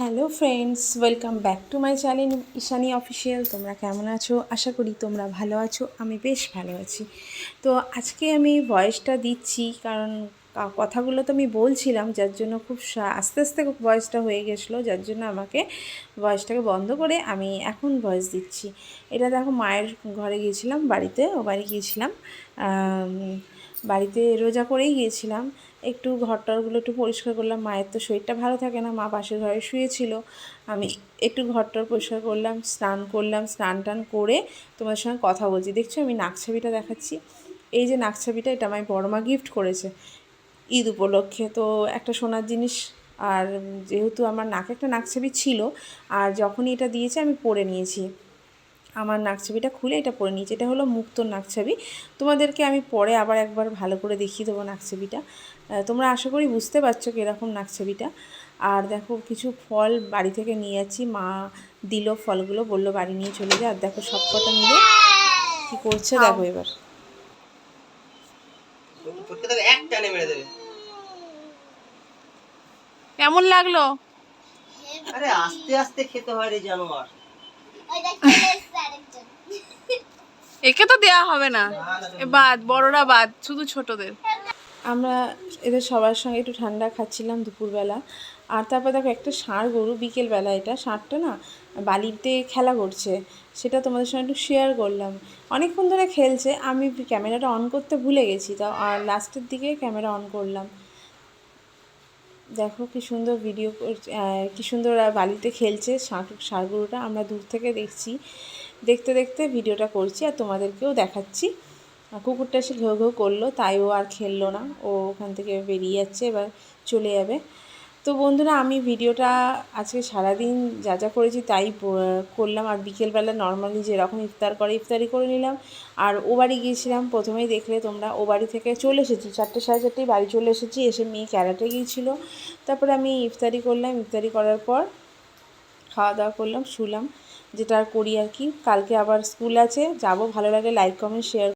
Hello friends welcome back to my channel Ishani official তোমরা কেমন আছো? আশা করি তোমরা ভালো আছো। আমি বেশ ভালো আছি। তো আজকে আমি ভয়েসটা দিচ্ছি, কারণ কথাগুলো তো আমি বলছিলাম, যার জন্য খুব আস্তে আস্তে ভয়েসটা হয়ে গেছিল, যার জন্য আমাকে ভয়েসটাকে বন্ধ করে আমি এখন ভয়েস দিচ্ছি। এটা দেখো, মায়ের ঘরে গিয়েছিলাম, বাড়িতে, ও বাড়ি গিয়েছিলাম। বাড়িতে রোজা করেই গিয়েছিলাম। একটু ঘরটরগুলো একটু পরিষ্কার করলাম। মায়ের তো শরীরটা ভালো থাকে না, মা পাশের ঘরে শুয়েছিল। আমি একটু ঘরটর পরিষ্কার করলাম, স্নান করলাম, স্নান টান করে তোমার সঙ্গে কথা বলছি। দেখছ আমি নাকছাবিটা দেখাচ্ছি। এই যে নাকছাবিটা এটা আমার বড় মা গিফট করেছে ঈদ উপলক্ষে। তো একটা সোনার জিনিস আর যেহেতু আমার নাকে একটা নাকছাবি ছিল, আর যখনই এটা দিয়েছে আমি পরে নিয়েছি। আমার নাকছাবিটা খুলে এটা পরে নিয়েছি। এটা হলো মুক্তোর নাকছাবি তোমাদেরকে আমি পরে আবার একবার ভালো করে দেখিয়ে দেবো নাকছাবিটা তোমরা আশা করি বুঝতে পারছ কীরকম নাকছাবিটা আর দেখো কিছু ফল বাড়ি থেকে নিয়ে যাচ্ছি। মা দিল ফলগুলো বলল বাড়ি নিয়ে চলে যায় আর দেখো সব কটা মিলে কী করছে দেখো এবার। কেমন লাগল? আরে আস্তে আস্তে খেতে হয় রে জানোয়ার। একে তো দেয়া হবে না। বাদ, বড়রা বাদ, শুধু ছোটদের। আমরা এদের সবার সঙ্গে একটু ঠান্ডা খাচ্ছিলাম দুপুরবেলা। আর তারপর দেখো, একটা ষাঁড় গরু, বিকেলবেলা এটা। ষাঁড়টা না বালিতে খেলা করছে। সেটা তোমাদের সঙ্গে একটু শেয়ার করলাম। অনেকক্ষণ ধরে খেলছে। আমি ক্যামেরাটা অন করতে ভুলে গেছি, তো আর লাস্টের দিকে ক্যামেরা অন করলাম। দেখো কি সুন্দর ভিডিও কি সুন্দর বালিতে খেলছে ষাঁড় ষাঁড় আমরা দূর থেকে দেখছি, দেখতে দেখতে ভিডিওটা করছি আর তোমাদেরকেও দেখাচ্ছি। কুকুরটা এসে ঘেউ ঘেউ করল, তাই ও আর খেললো না। ও ওখান থেকে বেরিয়ে যাচ্ছে, এবার চলে যাবে। তো বন্ধুরা, আমি ভিডিওটা আজকে সারাদিন যা যা করেছি তাই করলাম আর বিকেলবেলা নর্মালি যেরকম ইফতার করে, ইফতারি করে নিলাম। আর ও বাড়ি গিয়েছিলাম, প্রথমেই দেখলে তোমরা ও বাড়ি থেকে চলে এসেছি, চারটে সাড়ে চারটেই বাড়ি চলে এসেছি, এসে মেয়ে ক্যারাটে গিয়েছিল। তারপরে আমি ইফতারি করলাম, ইফতারি করার পর খাওয়া দাওয়া করলাম, শুলাম। যেটা আর করি আর কি, কালকে আবার স্কুল আছে, যাব, ভালো লাগে লাইক কমেন্ট শেয়ার